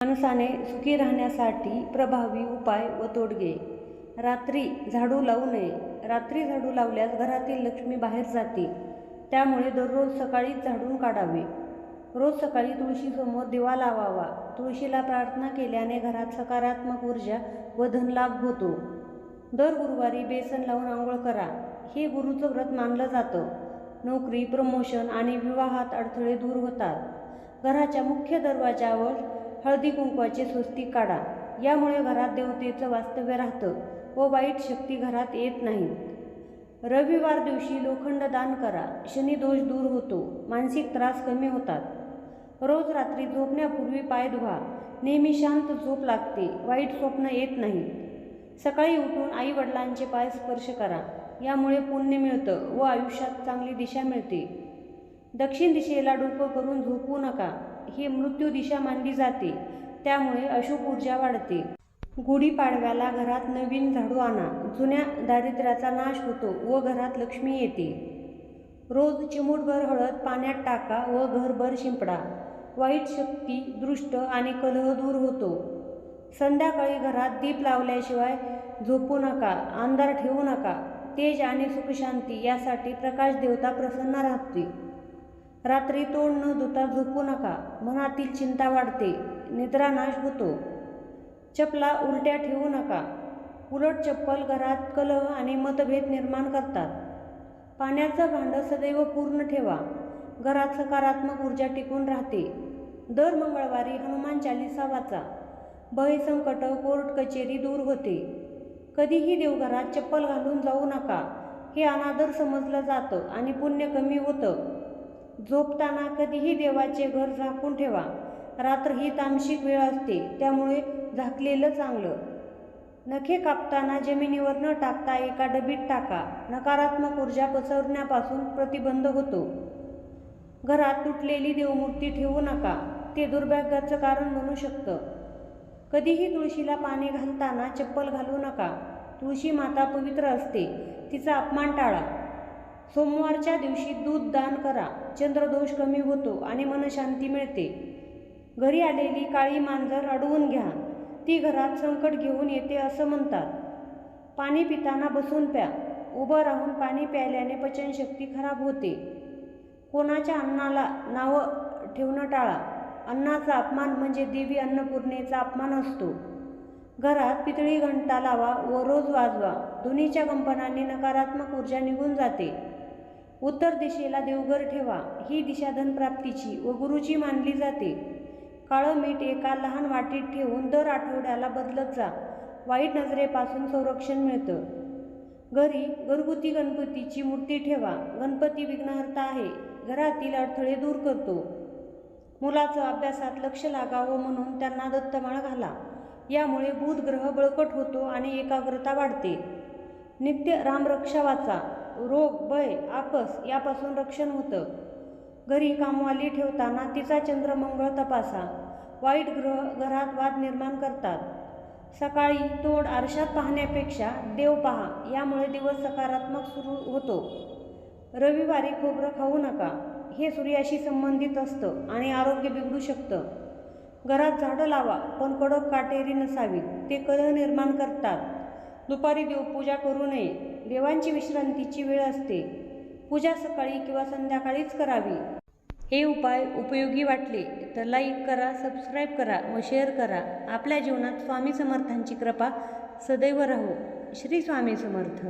माणसाने सुखी राहण्यासाठी प्रभावी उपाय व तोडगे. रात्री झाडू लावू नये. रात्री झाडू लावल्यास घरातील लक्ष्मी बाहेर जाते. त्यामुळे दररोज सकाळी झाडून काढावे. रोज सकाळी तुळशीसमोर दिवा लावावा. तुळशीला प्रार्थना केल्याने घरात सकारात्मक ऊर्जा व धनलाभ होतो. दर गुरुवारी बेसन लावून आंघोळ करा. हे गुरुचं व्रत मानलं जातं. नोकरी प्रमोशन आणि विवाहात अडथळे दूर होतात. घराच्या मुख्य दरवाजावर हळदी कुंकवाची स्वस्तिक काढा. यामुळे घरात देवतेचं वास्तव्य राहतं व वाईट शक्ती घरात येत नाही. रविवार दिवशी लोखंड दान करा. शनिदोष दूर होतो. मानसिक त्रास कमी होतात. रोज रात्री झोपण्यापूर्वी पाय धुवा. नेहमी शांत झोप लागते. वाईट स्वप्न येत नाहीत. सकाळी उठून आई वडिलांचे पाय स्पर्श करा. यामुळे पुण्य मिळतं व आयुष्यात चांगली दिशा मिळते. दक्षिण दिशेला डोकं करून झोपू नका. ही मृत्यू दिशा मानली जाते. त्यामुळे अशुभ ऊर्जा वाढते. गुढीपाडव्याला घरात नवीन झाडू आणा. जुन्या दारिद्र्याचा नाश होतो व घरात लक्ष्मी येते. रोज चिमूटभर हळद पाण्यात टाका व घरभर शिंपडा. वाईट शक्ती दृष्ट आणि कलह दूर होतो. संध्याकाळी घरात दीप लावल्याशिवाय झोपू नका अंधार ठेवू नका. तेज आणि सुखशांती यासाठी प्रकाश देवता प्रसन्न राहते. रात्री तोंड न धुता झोपू नका मनातील चिंता वाढते निद्रानाश होतो. चपला उलट्या ठेवू नका. उलट चप्पल घरात कलह आणि मतभेद निर्माण करतात. पाण्याचं भांडं सदैव पूर्ण ठेवा. घरात सकारात्मक ऊर्जा टिकून राहते. दर मंगळवारी हनुमान चालिसा वाचा. भय संकट कोर्ट कचेरी दूर होते. कधीही देवघरात चप्पल घालून जाऊ नका. हे अनादर समजलं जातं आणि पुण्य कमी होतं. झोपताना कधीही देवाचे घर झाकून ठेवा. रात्र ही तामशिक वेळ असते त्यामुळे झाकलेलं चांगलं. नखे कापताना जमिनीवर न टाकता एका डबीत टाका. नकारात्मक ऊर्जा पसरण्यापासून प्रतिबंध होतो. घरात तुटलेली देवमूर्ती ठेवू नका. ते दुर्भाग्याचं कारण बनू शकतं. कधीही तुळशीला पाणी घालताना चप्पल घालू नका. तुळशी माता पवित्र असते. तिचा अपमान टाळा. सोमवारच्या दिवशी दूध दान करा. चंद्रदोष कमी होतो आणि मनशांती मिळते. घरी आलेली काळी मांजर अडवून घ्या. ती घरात संकट घेऊन येते असं म्हणतात. पाणी पिताना बसून प्या. उभं राहून पाणी प्यायल्याने पचनशक्ती खराब होते. कोणाच्या अन्नाला नावं ठेवणं टाळा. अन्नाचा अपमान म्हणजे देवी अन्नपूर्णेचा अपमान असतो. घरात पितळी घंटा लावा व रोज वाजवा. दोन्हीच्या कंपनांनी नकारात्मक ऊर्जा निघून जाते. उत्तर दिशेला देवघर ठेवा. ही दिशा धनप्राप्तीची व गुरुची मानली जाते. काळं मीठ एका लहान वाटीत ठेवून दर आठवड्याला बदलत जा. वाईट नजरेपासून संरक्षण मिळतं. घरी घरगुती गणपतीची मूर्ती ठेवा. गणपती विघ्नहर्ता आहे. घरातील अडथळे दूर करतो. मुलाचं अभ्यासात लक्ष लागावं म्हणून त्यांना दत्तमाळ घाला. यामुळे बुध ग्रह बळकट होतो आणि एकाग्रता वाढते. नित्य रामरक्षा वाचा. रोग भय आकस यापासून रक्षण होतं. घरी कामवाली ठेवताना तिचा चंद्रमंगळ तपासा. वाईट ग्रह घरात वाद निर्माण करतात. सकाळी तोड आरशात पाहण्यापेक्षा देव पहा यामुळे दिवस सकारात्मक सुरू होतो. रविवारी खोबरं खाऊ नका. हे सूर्याशी संबंधित असतं आणि आरोग्य बिघडू शकतं. घरात झाडं लावा पण कडक काटेरी नसावीत ते कलह निर्माण करतात. दुपारी देवपूजा करू नये देवांची विश्रांतीची वेळ असते. पूजा सकाळी किंवा संध्याकाळीच करावी. हे उपाय उपयोगी वाटले तर लाईक करा सबस्क्राईब करा व शेअर करा. आपल्या जीवनात स्वामी समर्थांची कृपा सदैव राहो. श्री स्वामी समर्थ.